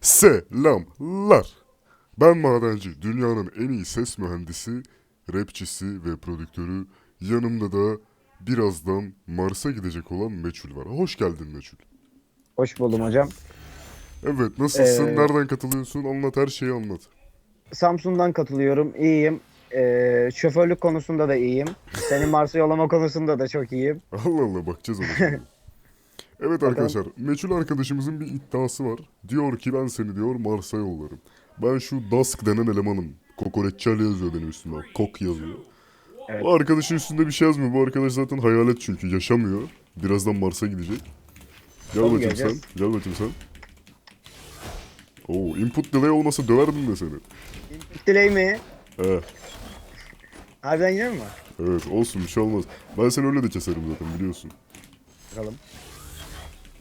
Selamlar. Ben Madenci, dünyanın en iyi ses mühendisi, rapçisi ve prodüktörü. Yanımda da birazdan Mars'a gidecek olan Meçhul var. Hoş geldin Meçhul. Hoş buldum hocam. Evet, nasılsın? Ee, Nereden katılıyorsun? Anlat, her şeyi anlat. Samsun'dan katılıyorum. İyiyim. Ee, şoförlük konusunda da iyiyim. Seni Mars'a yollama konusunda da çok iyiyim. Allah Allah, bakacağız ona. Evet arkadaşlar, Meçhul arkadaşımızın bir iddiası var. Diyor ki ben seni diyor Mars'a yollarım. Ben şu Dusk denen elemanım. Kokoreççali yazıyor benim üstüme. Kok yazıyor. Evet. Bu arkadaşın üstünde bir şey yazmıyor. Bu arkadaş zaten hayalet çünkü yaşamıyor. Birazdan Mars'a gidecek. Gel Tabii bakayım geleceğiz. sen. Gel bakayım sen. Oo, input delay olmasa döverdim de seni. Diley mi? He, Harbiden gidiyor mu? evet olsun bir şey olmaz. Ben seni öyle de keserim zaten biliyorsun. Bakalım.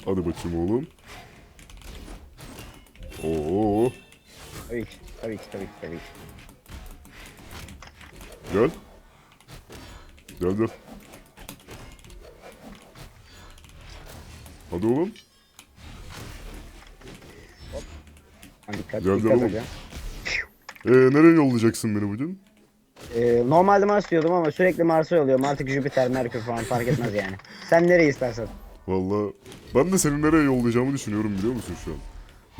Hadi bakayım oğlum. Oo, Tabii ki. Tabii ki. Tabii ki. Tabii ki. gel. Gel gel. Hadi oğlum. Dikkat, Gel, gel dikkat oğlum. hocam. Ee, nereye yollayacaksın beni bugün? Ee, normalde Mars diyordum ama sürekli Mars'a yolluyorum. Artık Jüpiter, Merkür falan fark etmez yani. Sen nereyi istersen. Vallahi ben de seni nereye yollayacağımı düşünüyorum biliyor musun şu an?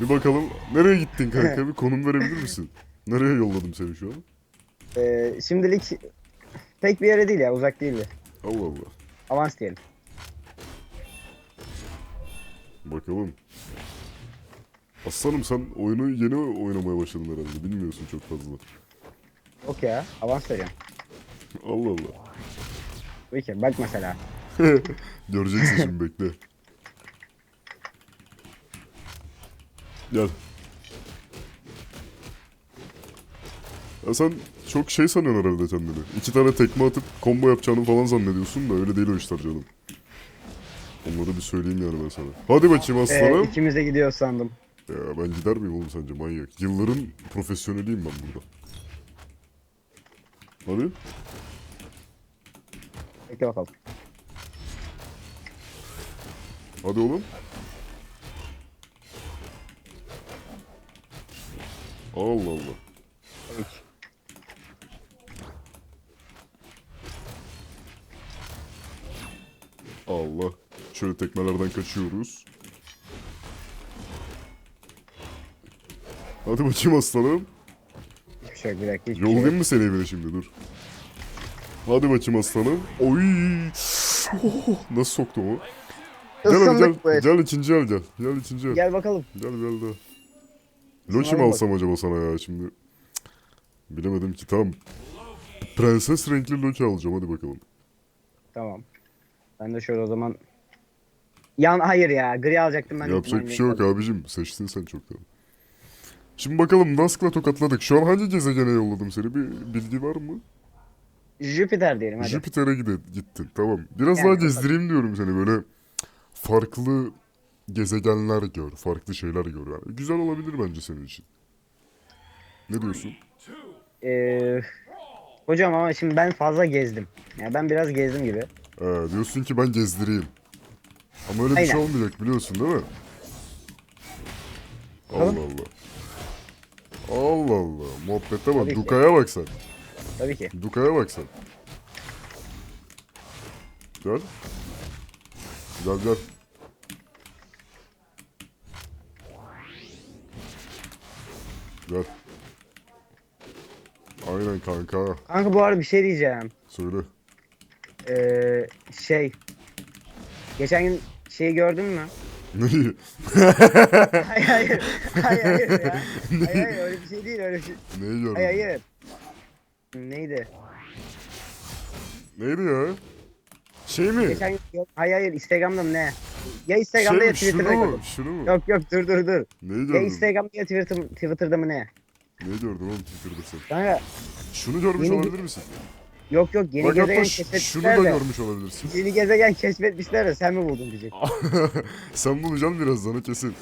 Bir bakalım nereye gittin kanka bir konum verebilir misin? Nereye yolladım seni şu an? Ee, şimdilik pek bir yere değil ya. Uzak değildi. Allah Allah. Avans diyelim. Bakalım. Aslanım sen oyunu yeni oynamaya başladın herhalde. Bilmiyorsun çok fazla. Yok ya. Avans veriyorum. Allah Allah. Tabii ki. Bak mesela. Göreceksin şimdi bekle. Gel. Ya sen çok şey sanıyorsun herhalde kendini. İki tane tekme atıp combo yapacağını falan zannediyorsun da öyle değil o işler canım. Onları bir söyleyeyim yani ben sana. Hadi bakayım Ee, aslanım. ikimiz de gidiyoruz sandım. Ya ben gider miyim oğlum sence manyak? Yılların profesyoneliyim ben burada. Hadi. Bekle bakalım. Hadi oğlum. Allah Allah. Allah. Şöyle tekmelerden kaçıyoruz. Hadi bakayım aslanım. Yok. Bir dakika. Yollayayım mı seni evine şimdi dur. Hadi bakayım aslanım. Oy. Oh, nasıl soktu o? Gel hadi gel. Gel ikinci el gel. Gel ikinci el. Gel Gel bakalım. gel gel. Loki mi alsam acaba sana ya şimdi? Bilemedim ki tamam. Prenses renkli Loki alacağım hadi bakalım. Tamam. Ben de şöyle o zaman... Yan hayır ya. Gri alacaktım ben. Yapacak bir şey yok kaldım. abicim. Seçtin sen çoktan. Şimdi bakalım Dusk'la tokatladık. Şu an hangi gezegene yolladım seni? Bir bilgi var mı? Jüpiter diyelim hadi. Jüpiter'e gide- gittin. Tamam. Biraz Yani daha gezdireyim diyorum seni. Böyle farklı gezegenler gör. Farklı şeyler gör. Yani güzel olabilir bence senin için. Ne diyorsun? Ee, hocam ama şimdi ben fazla gezdim. Yani ben biraz gezdim gibi. Ee, diyorsun ki ben gezdireyim. Ama öyle bir şey Aynen. olmayacak biliyorsun değil mi? Allah Bakalım. Allah. Allah Allah. Muhabbete bak. Ki. Duka'ya bak sen. Tabii ki. Duka'ya bak sen. Gel. Gel gel. Gel. Aynen kanka. Kanka bu arada bir şey diyeceğim. Söyle. Ee, şey. Geçen gün şeyi gördün mü? Neyi? hayır hayır. Hayır hayır ya. Hayır hayır öyle bir şey değil öyle bir şey. Neyi gördün? Hayır hayır. Neydi? Neydi ya? Şey mi? Geçen gün. Hayır hayır Instagram'da ne? Ya Instagram'da şey ya? Şunu Twitter'da mu? mı? Şunu mu? Yok yok dur dur dur. Neyi Ya gördün? Instagram'da ya Twitter, Twitter'da mı ne? Neyi gördün oğlum Twitter'da sen? Kanka Şunu görmüş Yeni- olabilir misin? yok yok yeni Bak gezegen ş- şunu da keşfetmişler de. görmüş olabilirsin. Yeni gezegen keşfetmişler de sen mi buldun diyecek. Sen bulacaksın birazdan o kesin.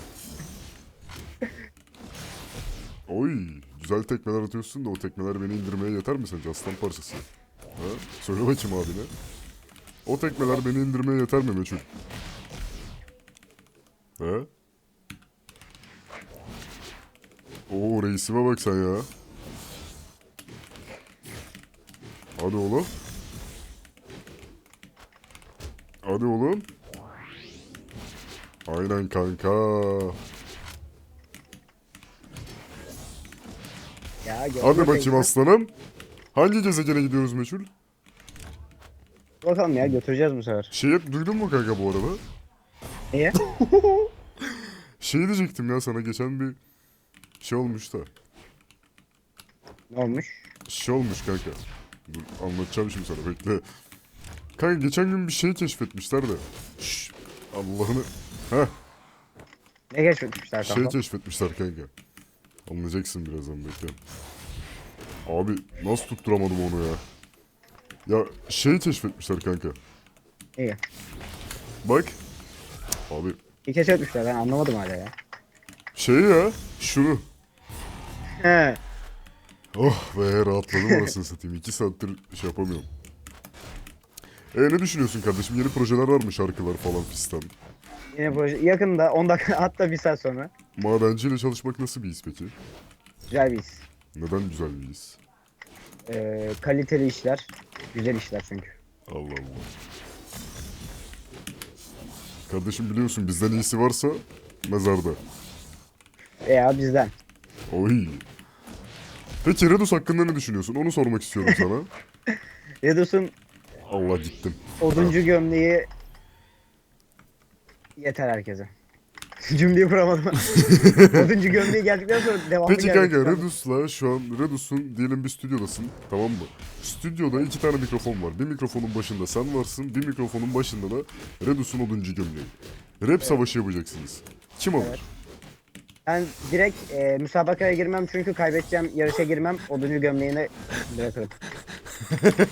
Oy, güzel tekmeler atıyorsun da o tekmeler beni indirmeye yeter mi sence aslan parçası? Ha? Söyle bakayım abine. O tekmeler beni indirmeye yeter mi Meçhul? He? Oo reisime bak sen ya. Hadi oğlum. Hadi oğlum. Aynen kanka. Ya, Hadi bakayım peki? aslanım. Hangi gezegene gidiyoruz meçhul? Bakalım ya götüreceğiz bu sefer. Şeyi duydun mu kanka bu arada? Niye? Şey diyecektim ya sana geçen bir şey olmuş da. ne olmuş? Şey olmuş kanka. Dur anlatacağım şimdi sana bekle. Kanka geçen gün bir şey keşfetmişler de. Şşş Allah'ını. Heh Ne geçmişler şey kanka? keşfetmişler kanka. Anlayacaksın birazdan bekle. Abi nasıl tutturamadım onu ya. Ya şey keşfetmişler kanka. İyi. Bak. Abi İyi keşfetmişler ben anlamadım hala ya. şey ya şunu. He. Oh be rahatladım anasını satayım. İki saattir şey yapamıyorum. E ne düşünüyorsun kardeşim? Yeni projeler var mı şarkılar falan fistan? Yine proje yakında 10 dakika hatta bir saat sonra. Madenciyle çalışmak nasıl bir his peki? Güzel bir his. Neden güzel bir his? Ee, kaliteli işler. Güzel işler çünkü. Allah Allah. Kardeşim biliyorsun bizden iyisi varsa mezarda. Veya bizden. Oy. Peki Redus hakkında ne düşünüyorsun? Onu sormak istiyorum sana. Redus'un Allah gittim. oduncu gömleği yeter herkese. Cümleyi kuramadım. oduncu gömleği geldikten sonra devamlı Peki gelmek kanka. Redus'la şu an Redus'un diyelim bir stüdyodasın tamam mı? Stüdyoda iki tane mikrofon var. Bir mikrofonun başında sen varsın, bir mikrofonun başında da Redus'un oduncu gömleği. Rap savaşı yapacaksınız. Kim alır? Evet. Ben direkt e, müsabakaya girmem çünkü kaybedeceğim yarışa girmem. Oduncu gömleğini bırakırım.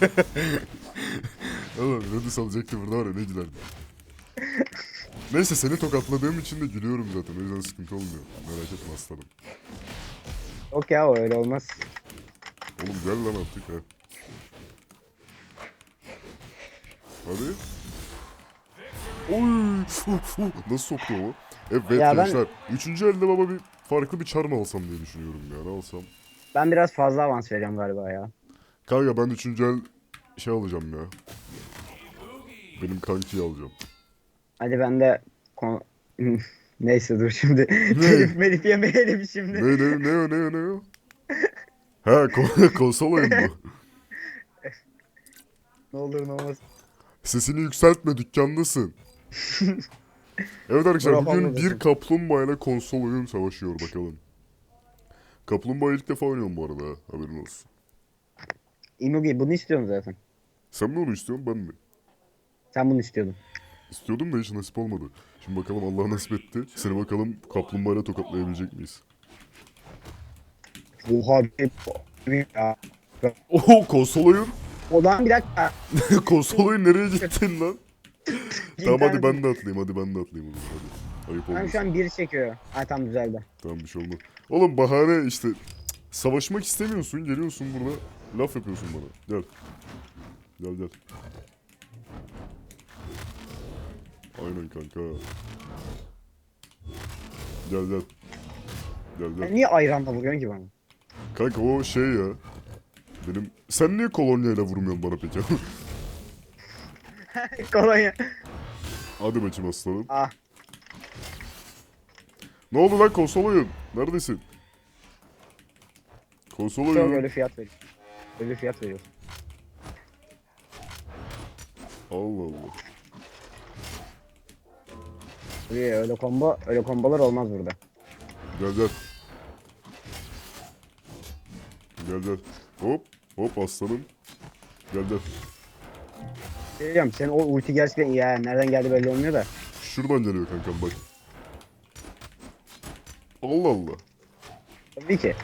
Oğlum Redus alacaktı burada var ya ne gülerdi. Neyse seni tokatladığım için de gülüyorum zaten. O yüzden sıkıntı olmuyor. Merak etme aslanım. Yok ya o öyle olmaz. Oğlum gel lan artık ha. Hadi. Oy! Nasıl soktu o? Evet Ya ben- gençler. Üçüncü elde baba bir farklı bir mı alsam diye düşünüyorum ya. Ne alsam? Ben biraz fazla avans vereceğim galiba ya. Kanka ben üçüncü el şey alacağım ya. Benim kankiyi alacağım. Hadi ben de kon- Neyse dur şimdi. Telif melif yemeyelim şimdi. Ne ne ne ne ne? Ha ko konsol oyun bu. Ne olur ne olmaz. Sesini yükseltme dükkandasın. evet arkadaşlar bugün bir kaplumbağa ile konsol oyun savaşıyor bakalım. Kaplumbağa ilk defa oynuyorum bu arada ha, haberin olsun. İmugi bunu istiyorum zaten. Sen mi onu istiyorsun ben mi? Sen bunu istiyordun. İstiyordum da hiç nasip olmadı. Şimdi bakalım Allah nasip etti. Seni bakalım kaplumbağa ile tokatlayabilecek miyiz? Oha bir ya. Oho konsol oyun. Odan bir dakika. konsol oyun nereye gittin lan? tamam hadi ben de atlayayım hadi ben de atlayayım o zaman hadi. Ayıp Ben olmasın. şu an bir çekiyor. Ay tam düzeldi. Tamam bir şey olmaz. Oğlum bahane işte savaşmak istemiyorsun geliyorsun burada laf yapıyorsun bana. Gel. Gel gel. Aynen kanka. Gel gel. Gel Sen gel. niye ayranla vuruyorsun ki bana? Kanka o şey ya. Benim... Sen niye kolonyayla vurmuyorsun bana peki? Kolonya. Hadi bakayım aslanım. Ah. Ne oldu lan konsol oyun? Neredesin? Konsol Çok oyun. öyle fiyat veriyor. Öyle fiyat veriyor. Allah Allah. İyi öyle combo öyle kombolar olmaz burada. Gel gel. Gel gel. Hop. Hop aslanım. Gel gel. Biliyorum senin o ulti gerçekten iyi ya. Nereden geldi belli olmuyor da. Şuradan geliyor kankam bak. Allah Allah. Tabii ki.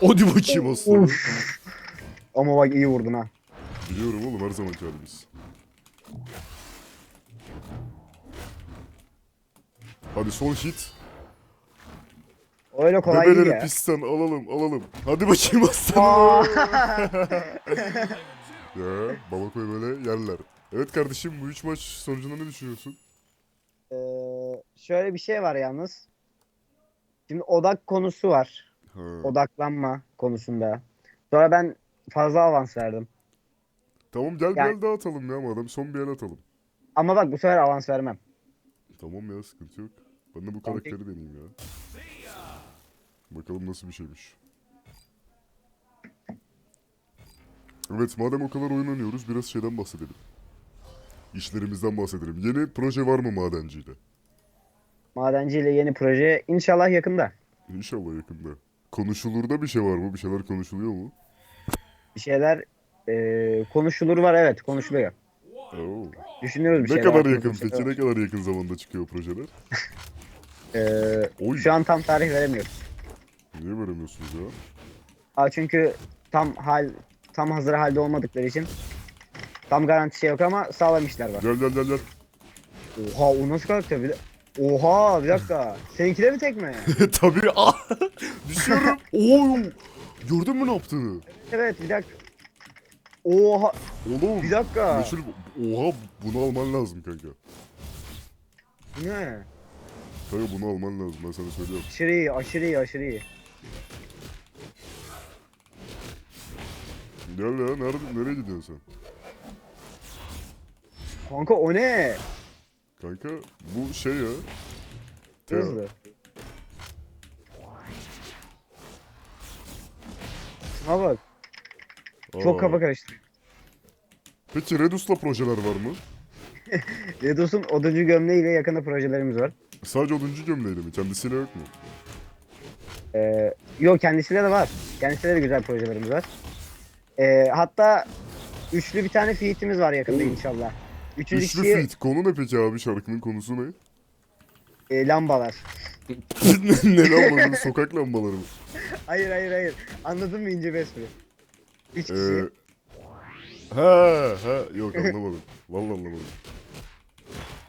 Hadi bakayım aslanım. Uf. Ama bak iyi vurdun ha. Biliyorum oğlum her zamanki halimiz. Hadi son hit. Öyle kolay değil Bebeleri ya. pistten alalım alalım. Hadi bakayım aslanım. Aa! ya Bamako'yu böyle yerler. Evet kardeşim bu üç maç sonucunda ne düşünüyorsun? Ee, şöyle bir şey var yalnız. Şimdi odak konusu var. Ha. Odaklanma konusunda. Sonra ben fazla avans verdim. Tamam gel Yani- gel daha atalım ya madem. Son bir el atalım. Ama bak bu sefer avans vermem. Tamam ya sıkıntı yok. Ben de bu Tamam, karakteri deneyeyim ya. Bakalım nasıl bir şeymiş. Evet madem o kadar oyun oynuyoruz biraz şeyden bahsedelim. İşlerimizden bahsedelim. Yeni proje var mı madenciyle? Madenci ile yeni proje inşallah yakında. İnşallah yakında. Konuşulur da bir şey var mı? Bir şeyler konuşuluyor mu? Bir şeyler e, konuşulur var evet konuşuluyor. Oo. Düşünüyoruz bir Ne şeyler. kadar yakın peki? Ne kadar yakın zamanda çıkıyor projeler? Ee, Oy. şu an tam tarih veremiyoruz. Niye veremiyorsunuz ya? Aa, çünkü tam hal tam hazır halde olmadıkları için tam garanti şey yok ama sağlam işler var. Gel gel gel gel. Oha o nasıl karakter bir de... Oha bir dakika. Seninki de mi tekme? Tabii. Ah! Düşüyorum. Oo! Gördün mü ne yaptığını? evet bir dakika. Oha Oğlum. bir dakika. Meşhur... Oha bunu alman lazım kanka. Ne? Kanka bunu alman lazım ben sana söylüyorum. Aşırı iyi aşırı iyi aşırı iyi. Gel ya nerede, nereye gidiyorsun sen? Kanka o ne? Kanka bu şey ya. Te- Hızlı. Şuna bak. Çok kafa karıştı. Peki Redus'la projeler var mı? Redos'un oduncu gömleğiyle yakında projelerimiz var. Sadece oduncu gömleğiyle mi? Kendisiyle yok mu? Ee, yok kendisiyle de var. Kendisiyle de güzel projelerimiz var. Ee, hatta üçlü bir tane feat'imiz var yakında Oo. inşallah. Üçüncü Üçlü kişi feat. Konu ne peki abi şarkının konusu ne? e, lambalar. ne lambaları? Sokak lambaları mı? Hayır hayır hayır. Anladın mı ince bir espri? Üç kişi. Ha ha yok anlamadım. Vallahi anlamadım.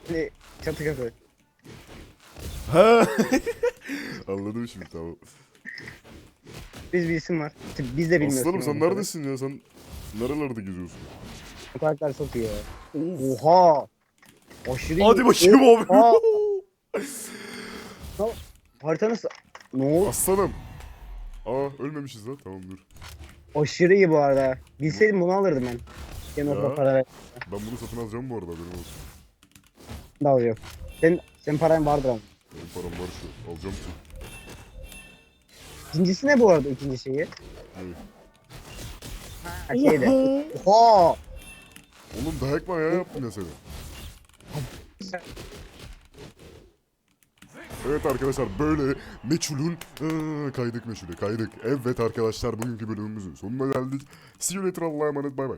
Hani çatı katı. Ha anladım şimdi tamam. Biz bir isim var. Biz de bilmiyoruz. Aslanım sen neredesin ya? Sen nerelerde geziyorsun? Karakter çok iyi ya. Oha. Aşırı iyi. Hadi bakayım abi. Oha. Tamam. Harita nasıl? Ne oldu? Aslanım. Aa ölmemişiz lan tamam dur. Aşırı iyi bu arada. Bilseydim bunu alırdım ben. Gene Ya. o para ver. Ben bunu satın alacağım bu arada benim olsun. Ne alacağım? Senin, senin paran vardır ama. Benim param var şu. Alacağım ki. İkincisi ne bu arada ikinci şeyi? Ne? Ha şeyde. Oha. Oğlum dayak mı ayağı yaptın ya seni? Evet arkadaşlar böyle meçhulün Aa, kaydık meçhule kaydık. Evet arkadaşlar bugünkü bölümümüzün sonuna geldik. See you later Allah'a emanet bay bay.